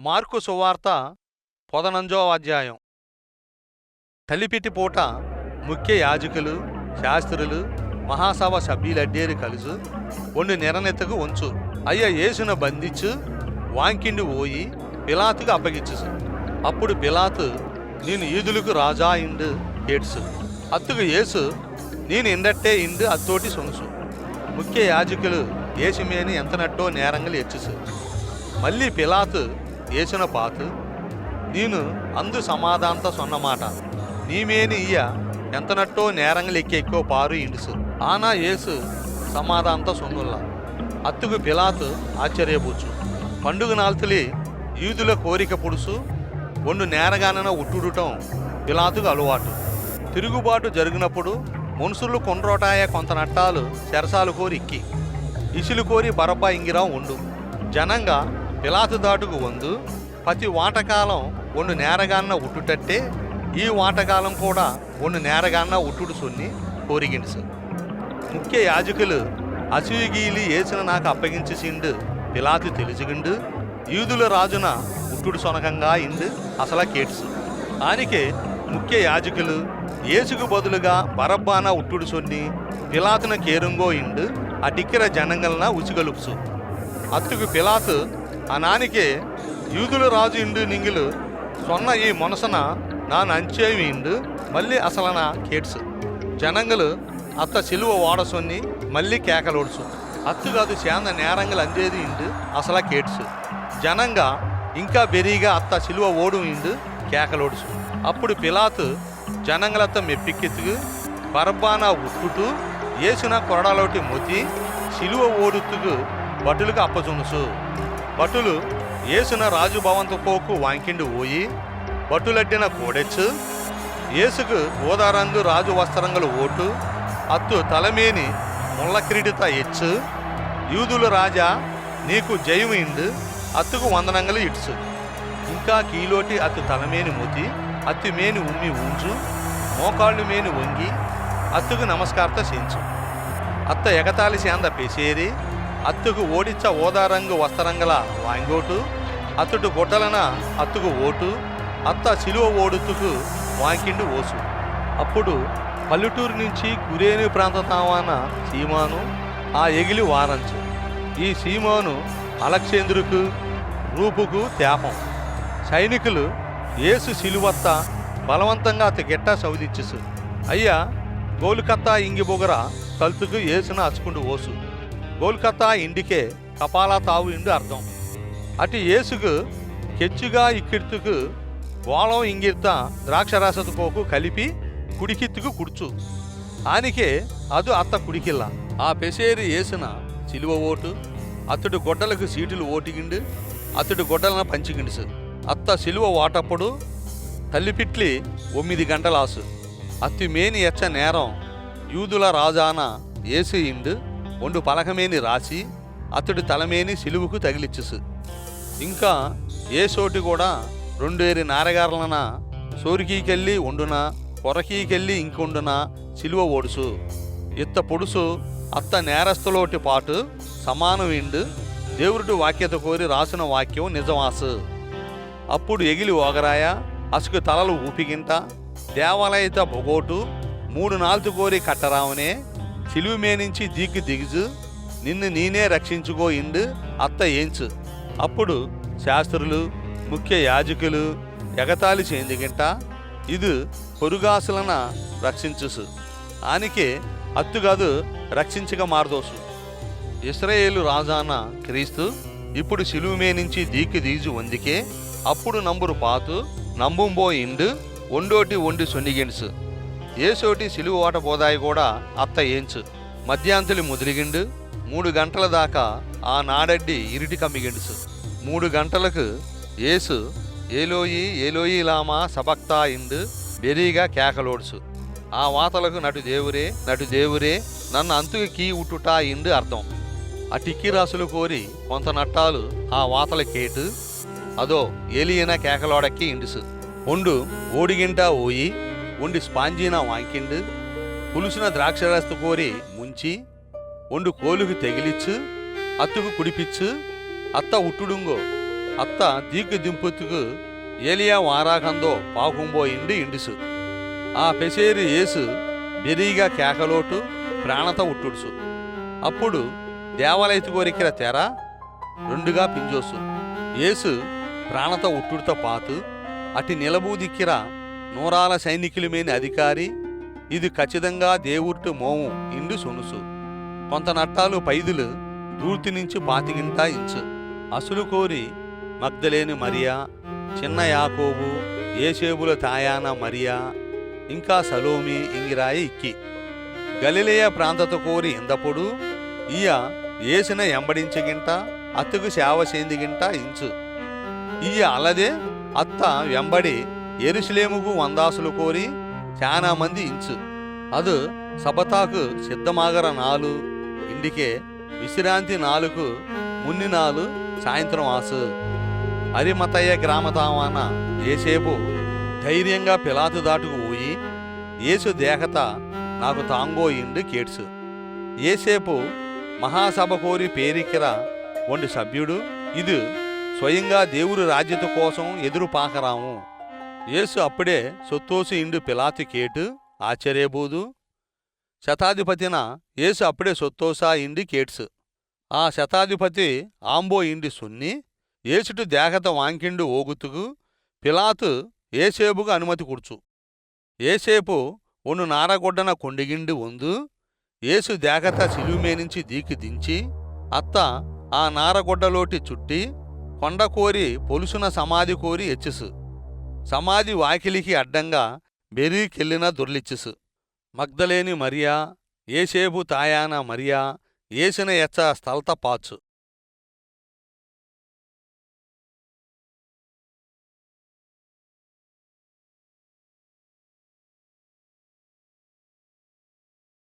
Mark సువార్త పొదనంజో అధ్యాయం. తలిపిటి పూట ముఖ్య యాజకులు శాస్త్రులు మహాసభ సభ్యులడ్డేరు కలుసు ఒండు నిరనెత్తకు ఉంచు అయ్య యేసును బంధించు వాంకిండి పోయి పిలాతుకు అప్పగించు అప్పుడు పిలాతు నేను ఈదులకు రాజా ఇండు ఏడ్సు అత్తుకు యేసు నేను ఇందట్టే ఇండు అత్తోటి సొనుసు ముఖ్య యాజకులు యేసుమేని ఎంతనట్టో నేరంగా ఎచ్చుసు మళ్ళీ పిలాతు ఏసిన పాతు. నేను అందు సమాధాంత సొన్నమాట. నీమేని ఇయ్య ఎంతనట్టో నేరంగలు ఎక్కెక్కో పారు ఇండుసు. ఆనా ఏసు సమాధానంతో సొన్నుల్లా. అత్తుకు పిలాతు ఆశ్చర్యపోచు పండుగ నాల్తలి యూదుల కోరిక పొడుసు ఒండు నేరగానన ఉట్టుడుటం పిలాతుకు అలవాటు. తిరుగుబాటు జరిగినప్పుడు మనుషులు కొండ్రోటాయ కొంత నట్టాలు చెరసాలు కోరి ఇక్కి. ఇసులు కోరి బరబ్బా ఇంగిరా ఉండు. జనంగా పిలాతు దాటుకు వందు ప్రతి వాటకాలం ఒండు నేరగాన్న ఉట్టుటట్టే ఈ వాటకాలం కూడా ఒండు నేరగాన్న ఉట్టుడు సొన్ని కోరిగించు ముఖ్య యాజకులు అసూయగీలి ఏసిన నాకు అప్పగించేసిండు పిలాతు తెలుసుగిండు యూదుల రాజున ఉట్టుడు సొనకంగా ఇండు అసలా కేట్సు ఆనికే ముఖ్య యాజకులు ఏసుకు బదులుగా బరబ్బాన ఉట్టుడు సొన్ని పిలాతున కేరుంగో ఇండు అటిక్కిర టిక్కిర జనంగలన ఉచిగలుపుసు అత్తుకు పిలాతు ఆ నానికే యూదుల రాజు ఇండు నింగిలు సొన్న ఈ మొనసన నా నంచేవి ఇండు మళ్ళీ అసలన కేట్స్ జనంగలు అత్త సిలువ ఓడసొన్ని మళ్ళీ కేకలోడుసు. అత్తుగాదు శాంద నేరంగలు అందేది ఇండు అసలా కేట్స్ జనంగా ఇంకా బెరీగా అత్త సిలువ ఓడు ఇండు కేకలోడుసు. అప్పుడు పిలాతు జనంగలత్త మెప్పికెత్తుకు బర్బానా ఉట్టుటు ఏసిన కొరడాలోటి మొతి సిలువ ఓడుతుకు భటులకు అప్పచునుసు భటులు ఏసున రాజు భవంతు పోకు వాంకిండు పోయి భటులడ్డిన కోడెచ్చు. ఏసుకు ఓదారంగు రాజు వస్త్రంగలు ఓటు అత్తు తలమేని ముళ్ళకిరీటిత ఎచ్చు యూదుల రాజా నీకు జయము ఇండు అత్తుకు వందనంగలు ఇట్సు. ఇంకా కీలోటి అత్తు తలమేని మూతి అత్తి మేని ఉమ్మి ఊంచు మోకాళ్ళు మేని వంగి అత్తుకు నమస్కారత చేయించు. అత్త ఎగతాళి శాంద పెసేరి అత్తుకు ఓడిచ్చ ఓదారంగు వస్త్రంగల వాంగోటు అత్తుడు గొడ్డలన అత్తుకు ఓటు అత్త సిలువ ఓడుతుకు వాంకిండు ఓసు. అప్పుడు పల్లెటూరు నుంచి గురేని ప్రాంత తావాన సీమాను ఆ ఎగిలి వారంచు. ఈ సీమాను అలక్షేంద్రుకు రూపుకు తేపం సైనికులు ఏసు సిలువత్త బలవంతంగా అతి గిట్ట సౌదిచ్చుసు అయ్యా గోల్కత్తా ఇంగిబొగర కల్తుకు ఏసున అచ్చుకుంటూ ఓసు. కోల్కతా ఇండికే కపాలా తావు ఇండు అర్థం. అటు ఏసుకు కెచ్చుగా ఇక్కిర్తుకు ఓలం ఇంగిర్త ద్రాక్షరాసతుకోకు కలిపి కుడికిత్తుకు కుడుచు. ఆనికే అదు అత్త కుడికిల్ల. ఆ పెసేరి ఏసిన సిలువ ఓటు అతడు గొడ్డలకు సీటులు ఓటిగిండు అతడు గొడ్డలను పంచిగిండుసు. అత్త సిలువ వాటప్పుడు తల్లిపిట్లి ఒమ్మిది గంటలాసు. అత్తి మేని ఎచ్చ నేరం యూదుల రాజాన ఏసి ఇండు ఒండు పలకమేని రాసి అతడు తలమేని సిలువుకు తగిలిచ్చుసు. ఇంకా ఏ చోటి కూడా రెండేరి నారగారులన సోరికీకెళ్ళి ఉండున కొరకీకెళ్ళి ఇంకొండున సిలువ ఓడుసు. ఇత్త పొడుసు అత్త నేరస్తులోటి పాటు సమానం ఇండు దేవుడు వాక్యత కోరి రాసిన వాక్యం నిజమాసు అప్పుడు ఎగిలి ఓగరాయ అసుకు తలలు ఊపిగింట దేవాలయత బొగోటు మూడు నాలుగు కోరి కట్టరావనే సిలువు మేనించి దిగ్గు దిగుజు నిన్ను నేనే రక్షించుకో ఇండు అత్త ఏంచు. అప్పుడు శాస్త్రులు ముఖ్య యాజకులు ఎగతాళి చేందిగింట ఇది పొరుగాసులన రక్షించుసు. ఆనికే అత్తుగాదు రక్షించక మారదోసు. ఇస్రాయేలు రాజాన క్రీస్తు ఇప్పుడు సిలువుమే నుంచి దీకి దీజు వందికే అప్పుడు నంబురు పాతు నంబుంబో ఇండు ఒండోటి ఒండి సొనిగెండుసు. ఏసోటి సిలువు ఓట పోదాయి కూడా అత్త ఏంచు. మధ్యాంతులి ముదిరిగిండు మూడు గంటల దాకా ఆ నాడడ్డి ఇరిటి కమ్మిగిండుసు. మూడు గంటలకు ఏసు ఏలోయి ఏలోయి లామా సబక్తా ఇండు బెరీగా కేకలోడుసు. ఆ వాతలకు నటు దేవురే నటు దేవురే నన్ను అంతుకు కీ ఉట్టుటా ఇండు అర్థం. ఆ టిక్కి రాసులు కోరి కొంత నట్టాలు ఆ వాతల కేటు అదో ఏలియన కేకలోడక్కి ఇండుసు. ఒండు ఓడిగింటా ఓయి ಒಂದು స్పాంజీనా వాంకిండు పులుసున ద్రాక్షరస్తు కోరి ముంచి ఒండు కోలుకు తెగిలిచ్చు అత్తుకు కుడిపిచ్చు అత్త ఉట్టుడుంగో అత్త దీక్కు దింపుతుకు ఏలియా వారాకందో పాకుంబో ఇండి ఇండుసు ఆ పెసేరు ఏసు బెరీగా కేకలోటు ప్రాణత ఉట్టుడుసు. అప్పుడు దేవాలయతు కోరికిర తెర రెండుగా పింజోసు. ఏసు ప్రాణత ఉట్టుడుతో పాతు అటి నిలబూ దిక్కిరా నూరాల సైనికులమైన అధికారి ఇది ఖచ్చితంగా దేవుర్టు మోము ఇండు సొనుసు. కొంత నట్టాలు పైదులు దూర్తి నుంచి పాతిగింటా ఇంచు. అసులు కోరి మగ్ధలేని మరియా చిన్న యాకోబు ఏసేబుల తాయాన మరియా ఇంకా సలోమి ఇంగిరాయి ఇక్కి. గలిలేయ ప్రాంతత కోరి ఇందప్పుడు ఇయ ఏసిన ఎంబడించగింట అత్తకు సేవ చేందిగింట ఇంచు. ఈయ అలదే అత్త వెంబడి ఎరుసలేముకు వందాసులు కోరి చాలా మంది ఇంచు. ಅದು సబతాకు సిద్ధమాగర నాలు ఇండికే విశ్రాంతి నాలుగు మున్ని నాలు సాయంత్రం ఆసు. అరిమతయ్య గ్రామతావాన ఏసేపు ధైర్యంగా పిలాతు దాటుకు పోయి ఏసు దేహత నాకు తాంగోయిండు కేట్సు. ఏసేపు మహాసభ కోరి పేరికిర వండి సభ్యుడు ఇది స్వయంగా దేవుడు రాజ్యత కోసం ఎదురు పాకరాము యేసు అప్పుడే సొత్తోసి ఇండు పిలాతి కేటు ఆశ్చర్యబూదు శతాధిపతిన యేసు అప్పుడే సొత్తోసా ఇండి కేట్స్. ఆ శతాధిపతి ఆంబో ఇండి సున్ని ఏసుటు దేహత వాంకిండు ఓగుతుకు పిలాతు ఏసేపుకు అనుమతి కుడుచు. ఏసేపు ఒను నారగొడ్డన కొండిగిండి వందు ఏసు దేహత సిలుమేనించి దీకి దించి అత్త ఆ నారగొడ్డలోటి చుట్టి కొండ కోరి పొలుసున సమాధి కోరి ఎచ్చిసు. సమాధి వాకిలికి అడ్డంగా బెరీకెళ్ళిన దుర్లిచ్చుసు. మగ్ధలేని మరియా ఏసేబు తాయాన మరియా ఏసిన ఎచ్చ స్థలత పాచు